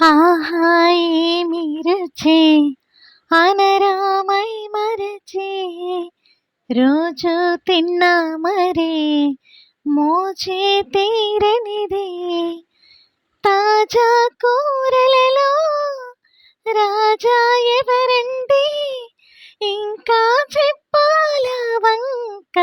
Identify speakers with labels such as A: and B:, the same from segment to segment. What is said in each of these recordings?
A: ఆహా ఏమి అనరామై మరచి రోజు తిన్నా మరి మోచే తీరనిది. తాజా కూరలలో రాజా ఎవరండి ఇంకా చెప్పాల వంక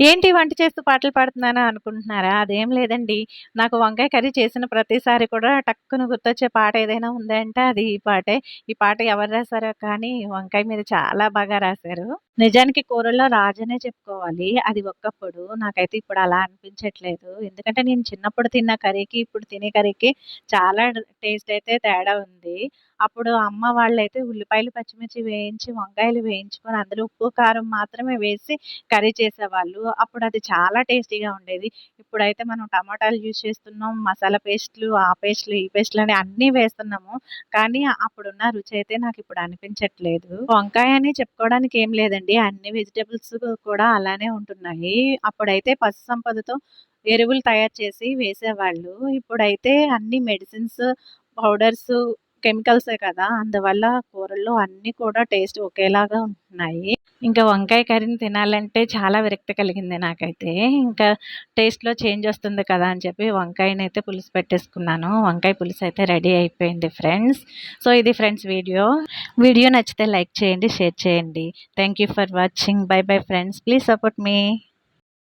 A: ఏంటి వంట చేస్తూ పాటలు పాడుతున్నానా అనుకుంటున్నారా? అదేం లేదండి. నాకు వంకాయ కర్రీ చేసిన ప్రతిసారి కూడా టక్కును గుర్తొచ్చే పాట ఏదైనా ఉందంటే. అది ఈ పాటే. ఈ పాట ఎవరు రాశారో కానీ వంకాయ మీద చాలా బాగా రాశారు. నిజానికి కూరల్లో రాజనే చెప్పుకోవాలి. అది ఒక్కప్పుడు నాకైతే ఇప్పుడు అలా అనిపించట్లేదు. ఎందుకంటే నేను చిన్నప్పుడు తిన్న కర్రీకి ఇప్పుడు తినే కర్రీకి చాలా టేస్ట్ అయితే తేడా ఉంది. అప్పుడు అమ్మ వాళ్ళైతే ఉల్లిపాయలు పచ్చిమిర్చి వేయించి వంకాయలు వేయించుకొని అందులో ఉప్పు కారం మాత్రమే వేసి కర్రీ చేసేవాళ్ళు. అప్పుడు అది చాలా టేస్టీగా ఉండేది. ఇప్పుడైతే మనం టమాటాలు యూజ్ చేస్తున్నాం మసాలా పేస్ట్లు ఆ పేస్ట్లు ఈ పేస్ట్లు అని అన్నీ వేస్తున్నాము. కానీ అప్పుడున్న రుచి అయితే నాకు ఇప్పుడు అనిపించట్లేదు. వంకాయ అని చెప్పుకోవడానికి ఏం లేదండి. అన్ని వెజిటేబుల్స్ కూడా అలానే ఉంటున్నాయి. అప్పుడైతే పశు సంపదతో ఎరువులు తయారు చేసి వేసేవాళ్ళు. ఇప్పుడైతే అన్ని మెడిసిన్స్ పౌడర్స్ కెమికల్సే కదా! అందువల్ల కూరల్లో అన్నీ కూడా టేస్ట్ ఒకేలాగా ఉంటున్నాయి ఇంకా వంకాయ కర్రీని తినాలంటే చాలా విరక్తి కలిగింది నాకైతే. ఇంకా టేస్ట్లో చేంజ్ వస్తుంది కదా అని చెప్పి వంకాయని అయితే పులుసు పెట్టేసుకున్నాను. వంకాయ పులుసు అయితే రెడీ అయిపోయింది ఫ్రెండ్స్. సో ఇది ఫ్రెండ్స్ వీడియో. వీడియో నచ్చితే లైక్ చేయండి షేర్ చేయండి. Thank you for watching. Bye bye friends. Please support me.